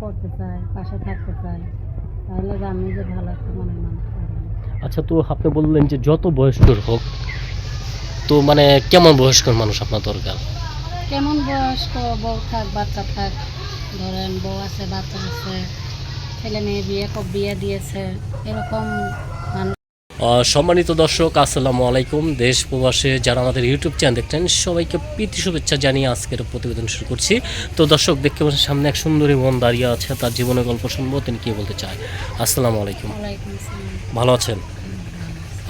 করতে চায় পাশে থাকতে চায় তাহলে আমি যে ভালো একটা মনের মানুষ। আচ্ছা তো আপনি বললেন যে যত বয়স্কর হোক তো মানে কেমন বয়স্কর মানুষ আপনার দরকার কেমন বয়স্ক বউ থাক বাচ্চা থাক ধরেন বউ আছে বাচ্চা আছে ছেলে মেয়ে বিয়ে কব বিয়ে দিয়েছে এরকম সম্মানিত দর্শক আসসালামু আলাইকুম। দেশ প্রবাসে যারা আমাদের ইউটিউব চ্যানেল দেখছেন সবাইকে প্রীতি শুভেচ্ছা জানিয়ে আজকের প্রতিবেদন শুরু করছি। তো দর্শক দেখতে পাচ্ছেন সামনে এক সুন্দরী বোন দাঁড়িয়ে আছে তার জীবনের গল্প শুনব তিনি কি বলতে চায়? আসসালামু আলাইকুম। ভালো আছেন?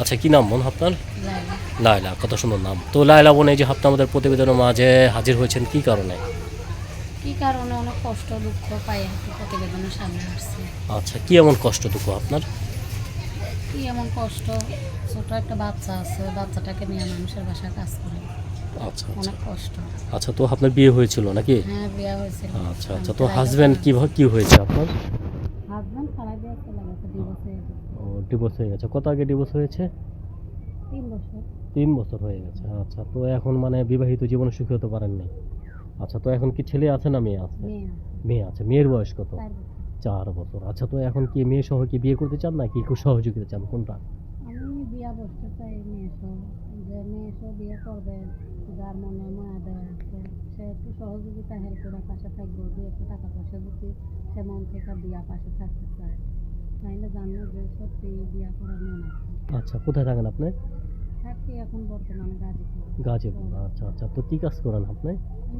আচ্ছা কি নাম বোন আপনার? লাইলা। লায়লা কত সুন্দর নাম। তো লায়লা বোন এই যে আপনি আমাদের প্রতিবেদনের মাঝে হাজির হয়েছেন কি কারণে? কি কারণে? অনেক কষ্ট দুঃখ পাই প্রতিবেদনের সামনে আচ্ছা কি এমন কষ্ট দুঃখ আপনার? কি এমন কষ্ট? ছোট একটা বাচ্চা আছে বাচ্চাটাকে নিয়ে মানুষের বাসায় কাজ করে। আচ্ছা আচ্ছা। অনেক কষ্ট। আচ্ছা তো আপনার বিয়ে হয়েছিল নাকি? হ্যাঁ বিয়ে হয়েছিল। আচ্ছা আচ্ছা। তো হাজবেন্ড কীভাবে কি হয়েছে আপনার? হাজবেন্ড খারাপ বিয়ে চলে গেছে ডিভোর্স হয়ে গেছে। ও ডিভোর্স হয়ে গেছে। কত আগে ডিভোর্স হয়েছে? তিন বছর। তিন বছর হয়ে গেছে। আচ্ছা তো এখন মানে বিবাহিত জীবনে সুখী হতে পারেননি। আচ্ছা তো এখন কি ছেলে আছে না মেয়ে আছে? মেয়ে আছে। মেয়ের বয়স কত? চার বছর। আচ্ছা তো এখন কি মেয়ে সহ কি বিয়ে করতে চান না কি একটু সহযোগিতা চান? কোনটা? আমি বিয়া বসতে চাই মেয়ে সহ। যে মেয়ে সহ বিয়ে করবে যার মনে মায়া দেওয়া আছে সে একটু সহযোগিতা হেল্প করে পাশে থাকবে। দু একটু টাকা পয়সা যদি সে মন থেকে বিয়া পাশে থাকতে চায় তাইলে জানব যে সত্যি বিয়া করার মন আছে। আচ্ছা কোথায় থাকেন আপনি? থাকি এখন বর্তমানে গাজীপুর। গাজীপুর আচ্ছা আচ্ছা। তো কি কাজ করেন আপনি?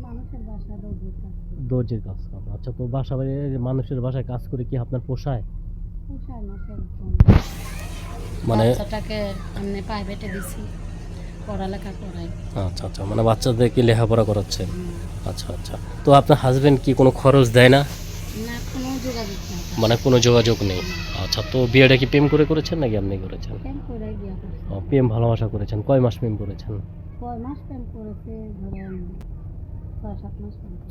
মানুষের বাসা দর্জির কাজ দর্জির কাজ করেন। আচ্ছা তো বাসা বাড়ি মানুষের বাসায় কাজ করে কি আপনার পোষায়? পোষায় না সেরকম মানে বাচ্চাটাকে এমনি প্রাইভেটে দিছি পড়ালেখা করাই। আচ্ছা আচ্ছা। মানে বাচ্চাদেরকে লেখাপড়া করাচ্ছেন? আচ্ছা আচ্ছা। তো আপনার হাজবেন্ড কি কোনো খরচ দেয় না? না কোনো। মানে কোনো যোগাযোগ নেই। আচ্ছা তো বিয়েটা কি প্রেম করে করেছেন নাকি আপনি করেছেন? প্রেম ভালোবাসা করেছেন। কয় মাস প্রেম করেছেন? কয় মাস প্রেম করেছে ধরেন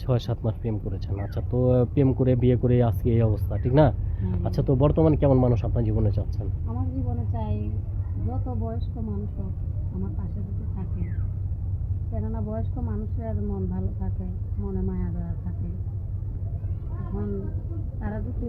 ছয় সাত মাস প্রেম করেছেন। আচ্ছা তো প্রেম করে বিয়ে করে আজকে এই অবস্থা ঠিক না? হ্যাঁ। আচ্ছা তো বর্তমানে কেমন মানুষ আপনার জীবনে চাচ্ছেন? আমার জীবনে চাই যত বয়স্ক মানুষ হোক আমার পাশে যদি থাকে। কেননা বয়স্ক মানুষের মন ভালো থাকে মনে মায়া দেওয়া থাকে। এখন তারা যদি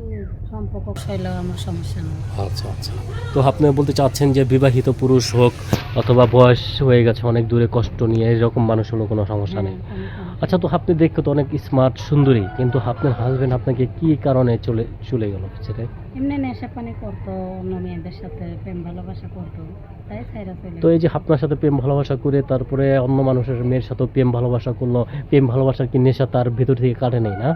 সম্পর্ক শৈলেও আমার সমস্যা নেই। আচ্ছা আচ্ছা। তো আপনি বলতে চাচ্ছেন যে বিবাহিত পুরুষ হোক অথবা বয়স হয়ে গেছে অনেক দূরে কষ্ট নিয়ে এরকম মানুষ হলো কোনো সমস্যা নেই। হ্যাঁ, আচ্ছা তো আপনি দেখতে তো অনেক স্মার্ট সুন্দরী কিন্তু আপনার হাজবেন্ড আপনাকে কি কারণে চলে চলে গেল সেটা এমনি নেশা পানি করতো অন্য মেয়েদের সাথে প্রেম ভালোবাসা করতো তাই সাইরা চলে তো এই যে আপনার সাথে প্রেম ভালোবাসা করে তারপরে অন্য মানুষের মেয়ের সাথে প্রেম ভালোবাসা করল প্রেম ভালোবাসার কি নেশা তার ভেতর থেকে কাটে নেই না?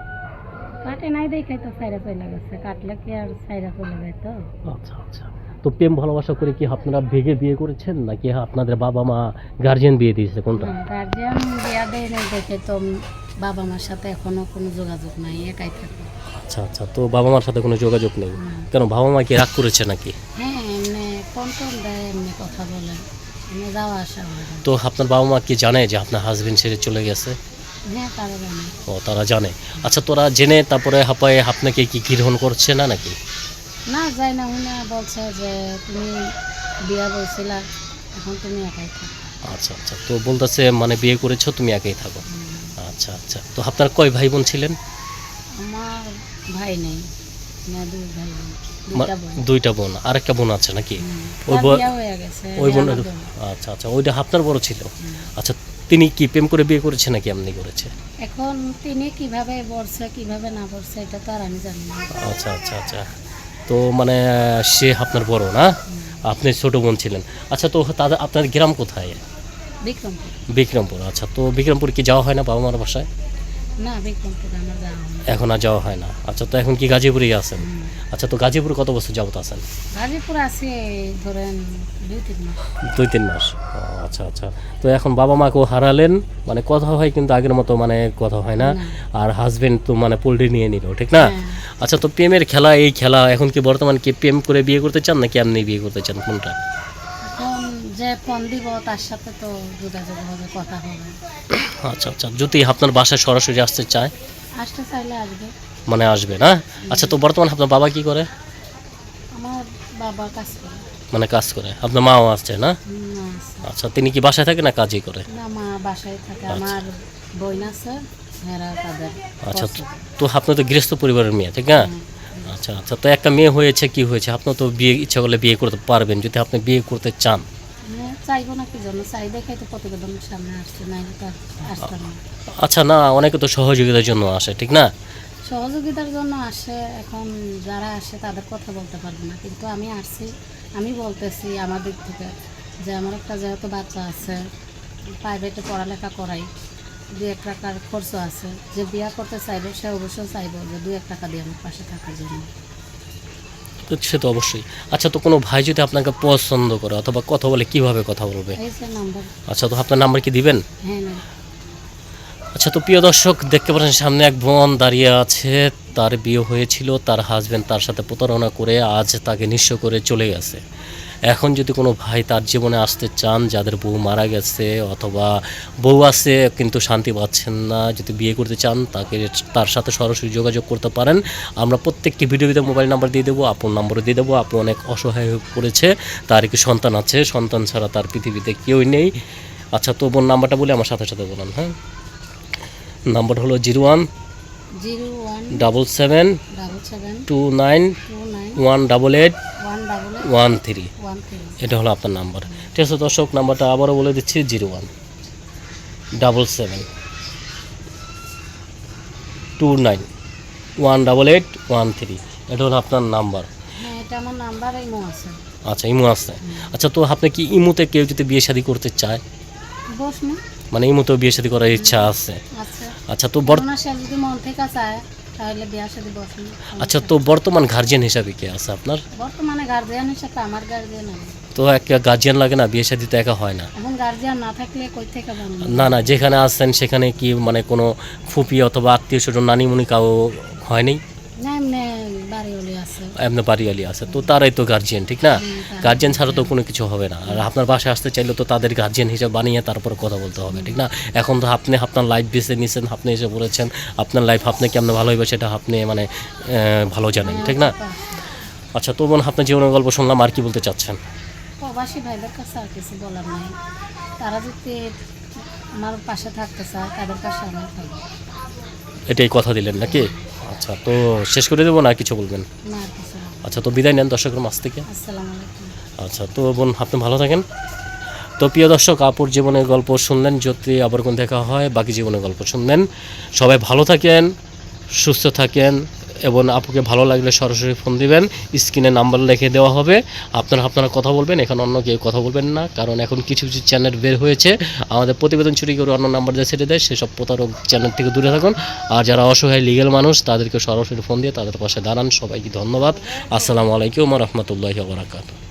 কাটে নাই দেখাই তো সাইরা চলে গেছে। কাটলে কি আর সাইরা চলে যায় তো? আচ্ছা আচ্ছা। তো প্রেম ভালোবাসা করে কি আপনারা ভেগে বিয়ে করেছেন নাকি আপনাদের বাবা মা গার্জিয়ান বিয়ে দিয়েছে কোনটা? গার্জিয়ান বিয়া দেয় নাই দেখে তো বাবা মার সাথে এখনও কোনো যোগাযোগ নাই একাই থাকে। আচ্ছা আচ্ছা। তো বাবা মার সাথে কোনো যোগাযোগ নেই? কেন বাবা মা কি রাগ করেছে নাকি? হ্যাঁ এমনি ফোন টোন দেয় এমনি কথা বলে। যাওয়া আসা তো আপনার বাবা মা কি জানে যে আপনার হাজবেন্ড ছেড়ে চলে গেছে? ও তারা জানে। আচ্ছা তোরা জেনে তারপরে হাপায় আপনাকে কি গ্রহণ করছে না নাকি? না যাই না উনি বলছে যে তুমি বিয়া বলছিলা এখন তুমি একাই থাকো। আচ্ছা আচ্ছা তো বলতেছে মানে বিয়ে করেছ তুমি একাই থাকো? আচ্ছা আচ্ছা তো আপনার কয় ভাই বোন ছিলেন? আমার ভাই নেই না দুই ভাই বোন দুইটা বোন। বোন আরেকটা বোন আছে নাকি? ওই বোন- ওই আচ্ছা আচ্ছা ওইটা আপনার বড় ছিল? আচ্ছা তিনি কি প্রেম করে বিয়ে করেছে নাকি এমনি করেছে? এখন তিনি কীভাবে বলছে কীভাবে না বলছে এটা তো আর আমি জানি না। আচ্ছা আচ্ছা আচ্ছা। তো মানে সে আপনার বড় না? আপনি ছোট বোন ছিলেন। আচ্ছা তো তাদের আপনার গ্রাম কোথায়? বিক্রমপুর। বিক্রমপুর। আচ্ছা তো বিক্রমপুর কি যাওয়া হয় না বাবা মার বাসায়? এখন আর যাওয়া হয় না। আচ্ছা তো এখন কি গাজীপুরেই আছেন? আচ্ছা তো গাজীপুর কত বছর যাবত আছেন? গাজীপুর আছে ধরেন দুই তিন মাস। দুই তিন মাস। ও, আচ্ছা আচ্ছা। তো এখন বাবা মাকেও হারালেন মানে কথা হয় কিন্তু আগের মতো মানে কথা হয় না। আর হাজবেন্ড তো মানে পোল্ট্রি নিয়ে নিল ঠিক না? হ্যাঁ। আচ্ছা তো প্রেমের খেলা এই খেলা এখন কি বর্তমান কি প্রেম করে বিয়ে করতে চান নাকি এমনি বিয়ে করতে চান? কোনটা? যে ফোন দিব তার সাথে তো যোগাযোগ হবে কথা হবে। আচ্ছা আচ্ছা যদি আপনার বাসায় সরাসরি আসতে চায়? আসতে চাইলে আসবে। মানে আসবে না? আচ্ছা তো বর্তমানে আপনার বাবা কি করে? আমার বাবা কাজ করে। মানে কাজ করে। আপনার মাও আসছে না? আচ্ছা তিনি কি বাসায় থাকে না কাজই করে? না মা বাসায় থাকে। আমার বোন আছে আচ্ছা তো আপনি তো গৃহস্থ পরিবারের মেয়ে ঠিক না? আচ্ছা আচ্ছা তো একটা মেয়ে হয়েছে কি হয়েছে? আপনি তো বিয়ে ইচ্ছা করলে বিয়ে করতে পারবেন। যদি আপনি বিয়ে করতে চান হ্যাঁ, চাইব না কি জন্য? চাই দেখাই তো প্রতিবেদনের সামনে আসছে না তো আসতাম না। আচ্ছা না অনেকে তো সহযোগিতার জন্য আসে ঠিক না? সহযোগিতার জন্য আসে এখন যারা আসে তাদের কথা বলতে পারব না কিন্তু আমি আসছি আমি বলতেছি আমার দিক থেকে যে আমার একটা যেহেতু বাচ্চা আছে প্রাইভেটে পড়ালেখা করাই দু এক টাকার খরচ আছে যে বিয়া করতে চাইব সে অবশ্যই চাইব যে দু এক টাকা দিয়ে আমার পাশে থাকার জন্য। তো সে তো অবশ্যই। আচ্ছা তো কোনো ভাই যদি আপনাকে পছন্দ করে অথবা কথা বলে কীভাবে কথা বলবে? আচ্ছা তো আপনার নাম্বার কি দিবেন? হ্যাঁ আচ্ছা তো প্রিয় দর্শক দেখতে পাচ্ছেন সামনে এক বোন দাঁড়িয়ে আছে। তার বিয়ে হয়েছিল তার হাজবেন্ড তার সাথে প্রতারণা করে আজ তাকে নিঃস্ব করে চলে গেছে। এখন যদি কোনো ভাই তার জীবনে আসতে চান যাদের বউ মারা গেছে অথবা বউ আছে কিন্তু শান্তি পাচ্ছেন না যদি বিয়ে করতে চান তাকে তার সাথে সরাসরি যোগাযোগ করতে পারেন। আমরা প্রত্যেকটি ভিডিওতে মোবাইল নাম্বার দিয়ে দেবো আপনার নম্বরও দিয়ে দেবো। আপনি অনেক অসহায় হয়ে পড়েছে তার একটি সন্তান আছে? সন্তান ছাড়া তার পৃথিবীতে কেউই নেই। আচ্ছা তো বোন নাম্বারটা বলে আমার সাথে সাথে বলেন হ্যাঁ? নাম্বার হলো zero one zero one double seven two nine one double eight one three এটা হলো আপনার নাম্বার। ঠিক আছে দর্শক নাম্বারটা আবারও বলে দিচ্ছি zero one double seven two nine one double eight one three এটা হলো আপনার নাম্বার। হ্যাঁ আচ্ছা ইমো আছে। আচ্ছা তো আপনি কি ইমোতে কেউ যদি বিয়ে শাদী করতে চায়? মানে ইমোতেও বিয়ে শাদী করার ইচ্ছা আছে। আচ্ছা। আচ্ছা তো বর তাহলে বিয়ার সাথে বসে আচ্ছা তো বর্তমান গার্জিয়ান হিসাবে কে আছে আপনার? বর্তমানে গার্জিয়ান হিসাবে আমার গার্জিয়ান তো একটা গার্জিয়ান লাগে না বিয়ে শাদী তো একা হয় না? এখন গার্জিয়ান না থাকলে কই থেকে না না যেখানে আছেন সেখানে কি মানে কোনো ফুপি অথবা আত্মীয় স্বজন নানিমুনি কাউ হয়নি না এমনি বাড়ি এমনি বাড়িয়ালি আছে। তো তারাই তো গার্জিয়ান ঠিক না? গার্জিয়ান ছাড়া তো কোনো কিছু হবে না। আর আপনার বাসায় আসতে চাইলে তো তাদের গার্জিয়ান হিসেবে বানিয়ে তারপর কথা বলতে হবে ঠিক না? এখন তো আপনি আপনার লাইফ বেছে নিয়েছেন আপনি এসে বলেছেন আপনার লাইফ আপনি কেমন ভালো হইবে সেটা আপনি মানে ভালো জানেন ঠিক না? আচ্ছা তো বোন আপনার জীবনের গল্প শুনলাম আর কি বলতে চাচ্ছেন? প্রবাসী ভাইদের কাছে আর কিছু বলার নাই। তারা যদি আমার পাশে থাকতে চায় তাদের পাশে আমি থাকব। এটাই কথা দিলেন নাকি? আচ্ছা তো শেষ করে দেবো না কিছু বলবেন? আচ্ছা তো বিদায় নেন দর্শকের মাছ থেকে। আচ্ছা তো বোন আপনি ভালো থাকেন। তো প্রিয় দর্শক আপুর জীবনের গল্প শুনলেন যদি আবার কোন দেখা হয় বাকি জীবনের গল্প শুনলেন। সবাই ভালো থাকেন সুস্থ থাকেন। এবং আপুকে ভালো লাগলে সরাসরি ফোন দিবেন। স্ক্রিনে নাম্বার লিখে দেওয়া হবে। আপনারা আপনারা কথা বলবেন, এখন অন্য কেউ কথা বলবেন না, কারণ এখন কিছু কিছু চ্যানেল বের হয়েছে। আমাদের প্রতিবেদন চুরি করে অন্য নাম্বার দিয়ে ছেড়ে দেয়, সেসব প্রতারক চ্যানেল থেকে দূরে থাকুন। আর যারা অসহায় লিগেল মানুষ, তাদেরকে সরাসরি ফোন দিয়ে তাদের পাশে দাঁড়ান। সবাইকে ধন্যবাদ। আসসালামু আলাইকুম রহমতুল্লাহ বারাকাতু